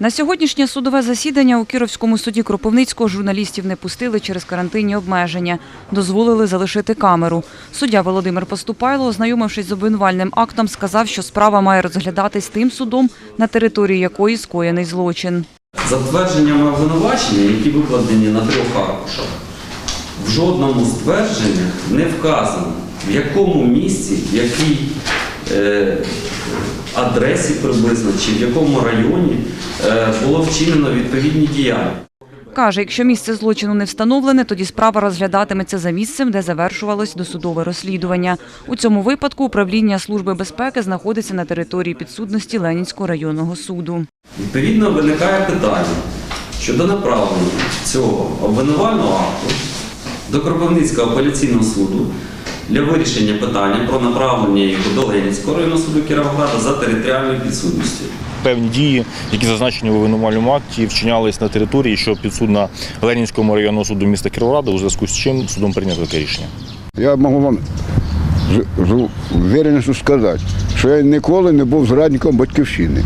На сьогоднішнє судове засідання у Кіровському суді Кропивницького журналістів не пустили через карантинні обмеження. Дозволили залишити камеру. Суддя Володимир Поступайло, ознайомившись з обвинувальним актом, сказав, що справа має розглядатись тим судом, на території якої скоєний злочин. Затвердженнями обвинувачення, які викладені на трьох аркушах, в жодному з твердженнях не вказано, в якому місці, в адресі приблизно, чи в якому районі е, було вчинено відповідні діяння. Каже, якщо місце злочину не встановлене, тоді справа розглядатиметься за місцем, де завершувалось досудове розслідування. У цьому випадку управління Служби безпеки знаходиться на території підсудності Ленінського районного суду. Відповідно, виникає питання щодо направлення цього обвинувального акту до Кропивницького апеляційного суду для вирішення питання про направлення його до Ленінського районного суду Кіровограда за територіальною підсудністю. Певні дії, які зазначені в обвинувальному акті, вчинялись на території, що підсудна Ленінському районному суду міста Кіровограда, у зв'язку з чим судом прийнято таке рішення. Я можу вам з, з увереністю сказати, що я ніколи не був зрадником батьківщини.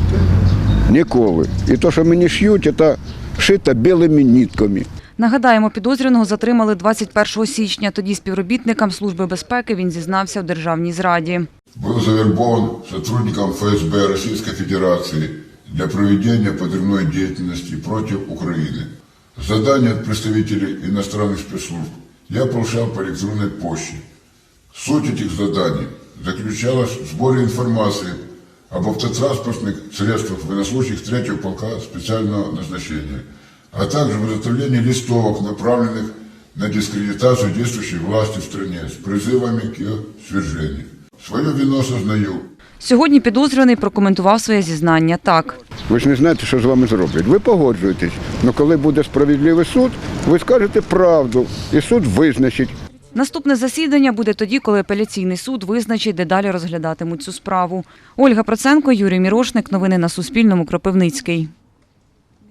Ніколи. І те, що мені шьють, це шито білими нитками. Нагадаємо, підозрюваного затримали 21 січня. Тоді співробітникам Служби безпеки він зізнався в державній зраді. был завербован сотрудником ФСБ Российской Федерации для проведения подрывной деятельности против Украины. Задание от представителей иностранных спецслужб я получал по электронной почте. Суть этих заданий заключалась в сборе информации об автотранспортных средствах военнослужащих 3 полка специального назначения, а также в изготовлении листовок, направленных на дискредитацию действующей власти в стране с призывами к ее свержению. Свое вину сознаю. Сьогодні підозрюваний прокоментував своє зізнання так. Ви ж не знаєте, що з вами зроблять. Ви погоджуєтесь. Але коли буде справедливий суд, ви скажете правду, і суд визначить, Наступне засідання буде тоді, коли апеляційний суд визначить, де далі розглядатимуть цю справу. Ольга Проценко, Юрій Мірошник. Новини на Суспільному. Кропивницький.